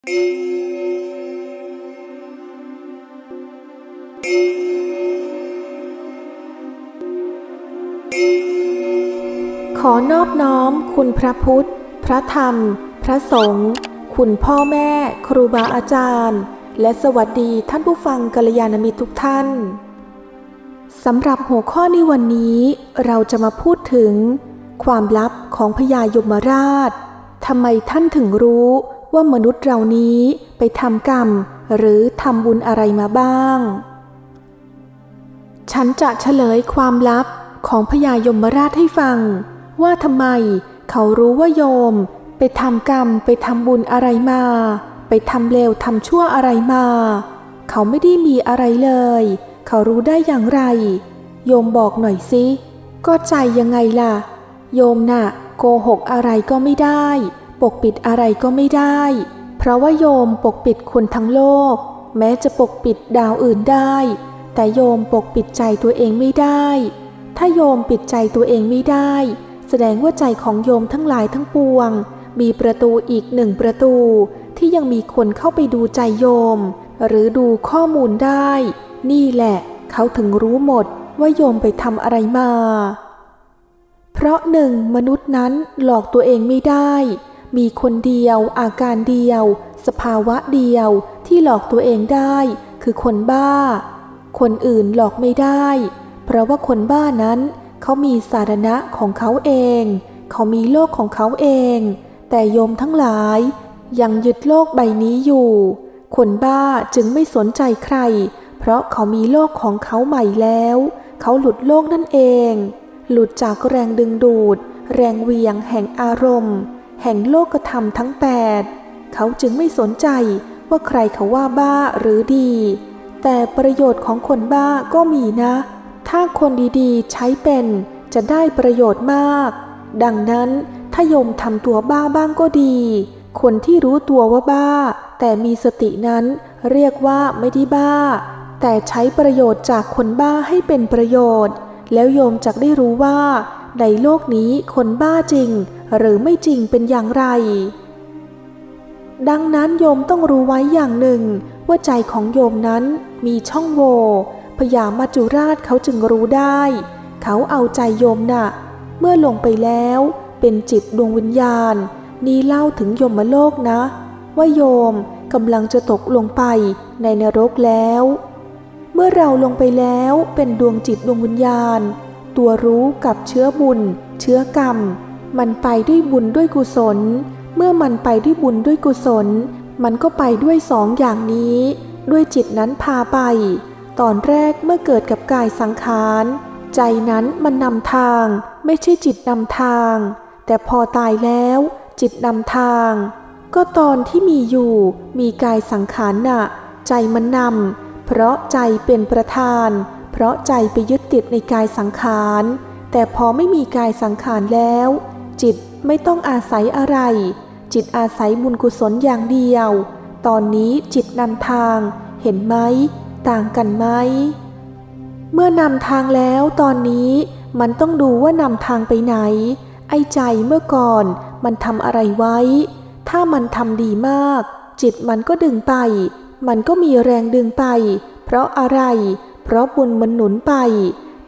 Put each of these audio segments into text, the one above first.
ขอนอบน้อมคุณพระพุทธ พระธรรม พระสงฆ์คุณพ่อแม่ครูบาอาจารย์ และสวัสดีท่านผู้ฟังกัลยาณมิตรทุกท่านสำหรับหัวข้อในวันนี้เราจะมาพูดถึง ความลับของพญายมราชทำไมท่านถึงรู้ ว่ามนุษย์เรานี้ไปทำกรรม หรือทำบุญอะไรมาบ้าง ฉันจะเฉลยความลับของพญายมราชให้ฟัง ว่าทำไมเขารู้ว่าโยม ไปทำกรรมไปทำบุญอะไรมา ไปทำเลวทำชั่วอะไรมา เขาไม่ได้มีอะไรเลย เขารู้ได้อย่างไร โยมบอกหน่อยสิ ก็ใจยังไงล่ะ โยมน่ะโกหกอะไรก็ไม่ได้ ปกปิดอะไรก็ไม่ได้ เพราะว่าโยมปกปิดคนทั้งโลก แม้จะปกปิดดาวอื่นได้ แต่โยมปกปิดใจตัวเองไม่ได้ ถ้าโยมปิดใจตัวเองไม่ได้ แสดงว่าใจของโยมทั้งหลายทั้งปวง มีประตูอีกหนึ่งประตู ที่ยังมีคนเข้าไปดูใจโยม หรือดูข้อมูลได้ นี่แหละ เขาถึงรู้หมดว่าโยมไปทำอะไรมา เพราะหนึ่งมนุษย์นั้นหลอกตัวเองไม่ได้ มีคนเดียวอาการเดียว สภาวะเดียวที่หลอกตัวเองได้ คือคนบ้า คนอื่นหลอกไม่ได้ เพราะว่าคนบ้านั้นเขามีสาธารณะของเขาเอง เขามีโลกของเขาเอง แต่โยมทั้งหลาย ยังยึดโลกใบนี้อยู่ คนบ้าจึงไม่สนใจใคร เพราะเขามีโลกของเขาใหม่แล้ว เขาหลุดโลกนั่นเอง หลุดจากแรงดึงดูด แรงเวียงแห่งอารมณ์ แห่งโลกธรรมทั้งแปดเขาจึงไม่สนใจว่าใครเขาว่าบ้าหรือดี แต่ประโยชน์ของคนบ้าก็มีนะ ถ้าคนดีๆ ใช้เป็นจะได้ประโยชน์มาก ดังนั้นถ้าโยมทำตัวบ้าบ้างก็ดี คนที่รู้ตัวว่าบ้า แต่มีสตินั้นเรียกว่าไม่ได้บ้า แต่ใช้ประโยชน์จากคนบ้าให้เป็นประโยชน์ แล้วโยมจะได้รู้ว่า ในโลกนี้คนบ้าจริง หรือไม่จริงเป็นอย่างไร ดังนั้นโยมต้องรู้ไว้อย่างหนึ่ง ว่าใจของโยมนั้นมีช่องโหว่พญามัจจุราชเขาจึงรู้ได้ เขาเอาใจโยมน่ะ เมื่อลงไปแล้วเป็นจิตดวงวิญญาณ นี้เล่าถึงโยมโลกนะ ว่าโยมกำลังจะตกลงไปในนรกแล้ว เมื่อเราลงไปแล้วเป็นดวงจิตดวงวิญญาณ ตัวรู้กับเชื้อบุญ เชื้อกรรม มันไปด้วยบุญด้วยกุศล เมื่อมันไปด้วยบุญด้วยกุศล มันก็ไปด้วยสองอย่างนี้ ด้วยจิตนั้นพาไป ตอนแรกเมื่อเกิดกับกายสังขาร ใจนั้นมันนำทาง ไม่ใช่จิตนำทาง แต่พอตายแล้ว จิตนำทาง ก็ตอนที่มีอยู่ มีกายสังขารน่ะ ใจมันนำเพราะใจเป็นประธาน เพราะใจไปยึดติดในกายสังขาร แต่พอไม่มีกายสังขารแล้ว จิตไม่ต้องอาศัยอะไร จิตอาศัยบุญกุศลอย่างเดียว ตอนนี้จิตนำทาง เห็นไหม ต่างกันไหม เมื่อนำทางแล้วตอนนี้มันต้องดูว่านำทางไปไหน ไอ้ใจเมื่อก่อนมันทำอะไรไว้ ถ้ามันทำดีมาก จิตมันก็ดึงไป มันก็มีแรงดึงไป เพราะอะไร เพราะบุญมันหนุนไป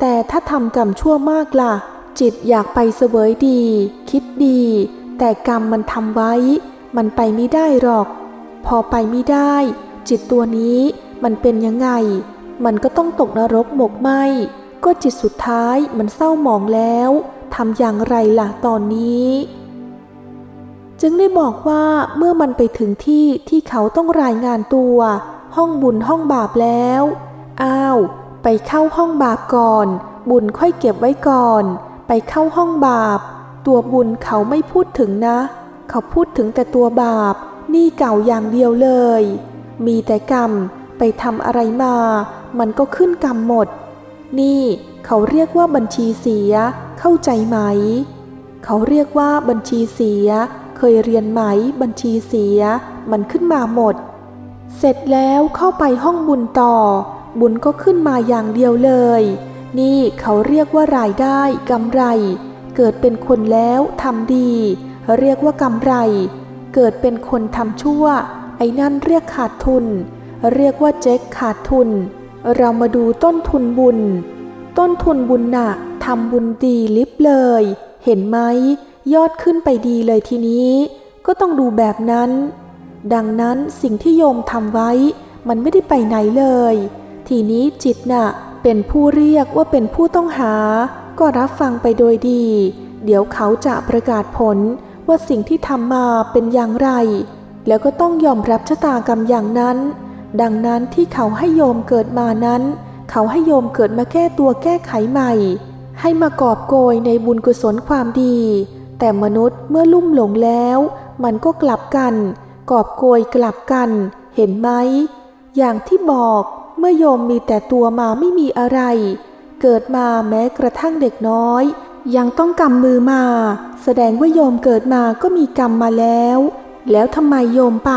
แต่ถ้าทำกรรมชั่วมากล่ะ จิตอยากไปเสวยดี คิดดี แต่กรรมมันทำไว้ มันไปไม่ได้หรอก พอไปไม่ได้ จิตตัวนี้มันเป็นยังไง มันก็ต้องตกนรกหมกไหมก็จิตสุดท้ายมันเศร้าหมองแล้วทำอย่างไรล่ะตอนนี้ จึงได้บอกว่าเมื่อมันไปถึงที่ที่เขาต้องรายงานตัว ห้องบุญห้องบาปแล้ว อ้าว ไปเข้าห้องบาปก่อน บุญค่อยเก็บไว้ก่อน ไปเข้าห้องบาป ตัวบุญเขาไม่พูดถึงนะ เขาพูดถึงแต่ตัวบาปนี่เก่าอย่างเดียวเลย มีแต่กรรมไปทำอะไรมา มันก็ขึ้นกรรมหมด นี่เขาเรียกว่าบัญชีเสีย เข้าใจไหม เขาเรียกว่าบัญชีเสีย เคยเรียนไหมบัญชีเสีย มันขึ้นมาหมด เสร็จแล้วเข้าไปห้องบุญต่อ บุญก็ขึ้นมาอย่างเดียวเลย นี่เขาเรียกว่ารายได้กำไร เกิดเป็นคนแล้วทำดี เรียกว่ากำไร เกิดเป็นคนทำชั่ว ไอ้นั่นเรียกขาดทุน เรียกว่าเจ๊กขาดทุน เรามาดูต้นทุนบุญ ต้นทุนบุญหน่ะทำบุญดีลิบเลย เห็นไหมยอดขึ้นไปดีเลยทีนี้ ก็ต้องดูแบบนั้น ดังนั้นสิ่งที่โยมทำไว้ มันไม่ได้ไปไหนเลย ทีนี้จิตน่ะ เป็นผู้เรียกว่าเป็นผู้ต้องหา ก็รับฟังไปโดยดี เดี๋ยวเขาจะประกาศผลว่าสิ่งที่ทำมาเป็นอย่างไร แล้วก็ต้องยอมรับชะตากรรมอย่างนั้น ดังนั้นที่เขาให้โยมเกิดมานั้น เขาให้โยมเกิดมาแก้ตัวแก้ไขใหม่ ให้มากอบโกยในบุญกุศลความดี แต่มนุษย์เมื่อลุ่มหลงแล้ว มันก็กลับกัน กอบโกยกลับกัน เห็นไหม อย่างที่บอก เมื่อโยมมีแต่ตัวมาไม่มีอะไร เกิดมาแม้กระทั่งเด็กน้อย ยังต้องกำมือมา แสดงว่าโยมเกิดมาก็มีกรรมมาแล้ว แล้วทำไมโยมไป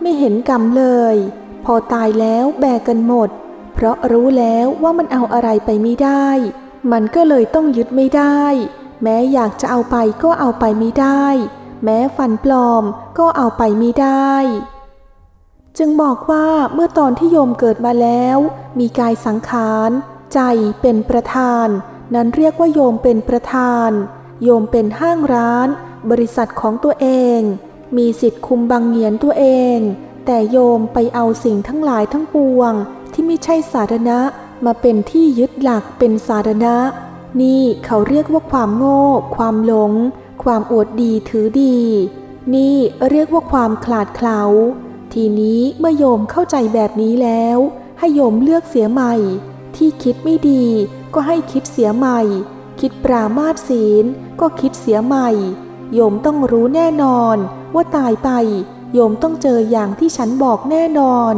ไม่เห็นกรรมเลย พอตายแล้วแบกกันหมด เพราะรู้แล้วว่ามันเอาอะไรไปไม่ได้ มันก็เลยต้องยึดไม่ได้ แม้อยากจะเอาไปก็เอาไปไม่ได้ แม้ฟันปลอมก็เอาไปไม่ได้ จึงบอกว่าเมื่อตอนที่โยมเกิดมาแล้ว มีกายสังขาร ใจเป็นประธาน นั้นเรียกว่าโยมเป็นประธาน โยมเป็นห้างร้าน บริษัทของตัวเอง มีสิทธิ์คุมบังเหียนตัวเอง แต่โยมไปเอาสิ่งทั้งหลายทั้งปวง ที่ไม่ใช่สาธารณะมาเป็นที่ยึดหลักเป็นสาธารณะ นี่เขาเรียกว่าความโง่ ความหลง ความอวดดีถือดี นี่เรียกว่าความขลาดเขลา ทีนี้เมื่อโยมเข้าใจแบบนี้แล้ว ให้โยมเลือกเสียใหม่ ที่คิดไม่ดีก็ให้คิดเสียใหม่ คิดปรามาสศีลก็คิดเสียใหม่ โยมต้องรู้แน่นอน ว่าตายไปโยมต้องเจออย่างที่ฉันบอกแน่นอน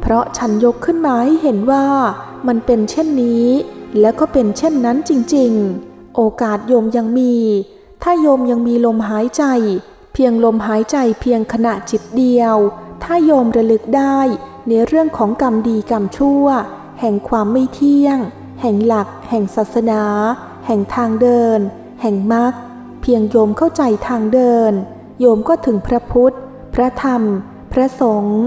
เพราะฉันยกขึ้นมาให้เห็นว่า มันเป็นเช่นนี้ แล้วก็เป็นเช่นนั้นจริงๆ โอกาสโยมยังมี ถ้าโยมยังมีลมหายใจ เพียงลมหายใจเพียงขณะจิตเดียว ถ้าโยมระลึกได้ในเรื่องของกรรมดีกรรมชั่ว แห่งความไม่เที่ยง แห่งหลัก แห่งศาสนา แห่งทางเดิน แห่งมรรคเพียงโยมเข้าใจทางเดิน โยมก็ถึงพระพุทธ พระธรรม พระสงฆ์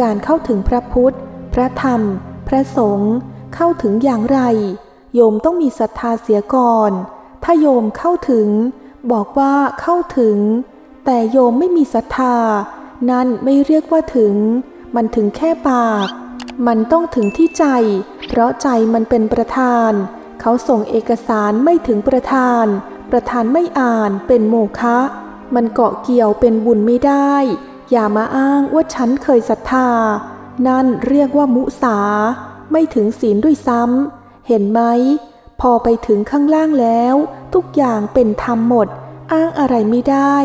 การเข้าถึงพระพุทธ พระธรรม พระสงฆ์เข้าถึงอย่างไร โยมต้องมีศรัทธาเสียก่อน ถ้าโยมเข้าถึง บอกว่าเข้าถึง แต่โยมไม่มีศรัทธา นั่นไม่เรียกว่าถึง มันถึงแค่ปาก มันต้องถึงที่ใจ เพราะใจมันเป็นประธาน เขาส่งเอกสารไม่ถึงประธาน ประธานไม่อ่านเป็นโมฆะมันเกาะเกี่ยวเป็นบุญไม่ได้ อย่ามาอ้างว่าฉันเคยศรัทธา นั่นเรียกว่ามุสา ไม่ถึงศีลด้วยซ้ำเห็นไหม พอไปถึงข้างล่างแล้ว ทุกอย่างเป็นธรรมหมด อ้างอะไรไม่ได้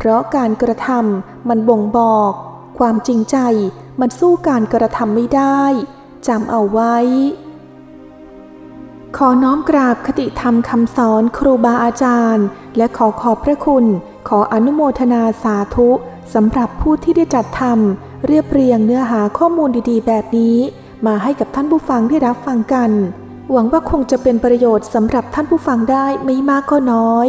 เพราะการกระทำมันบ่งบอก ความจริงใจมันสู้การกระทำไม่ได้จำเอาไว้ ขอน้อมกราบคติธรรมคำสอนครูบาอาจารย์ และขอขอบพระคุณ ขออนุโมทนาสาธุสำหรับผู้ที่ได้จัดทำเรียบเรียงเนื้อหาข้อมูลดีๆ แบบนี้ มาให้กับท่านผู้ฟังได้รับฟังกัน หวังว่าคงจะเป็นประโยชน์สำหรับท่านผู้ฟังได้ไม่มากก็น้อย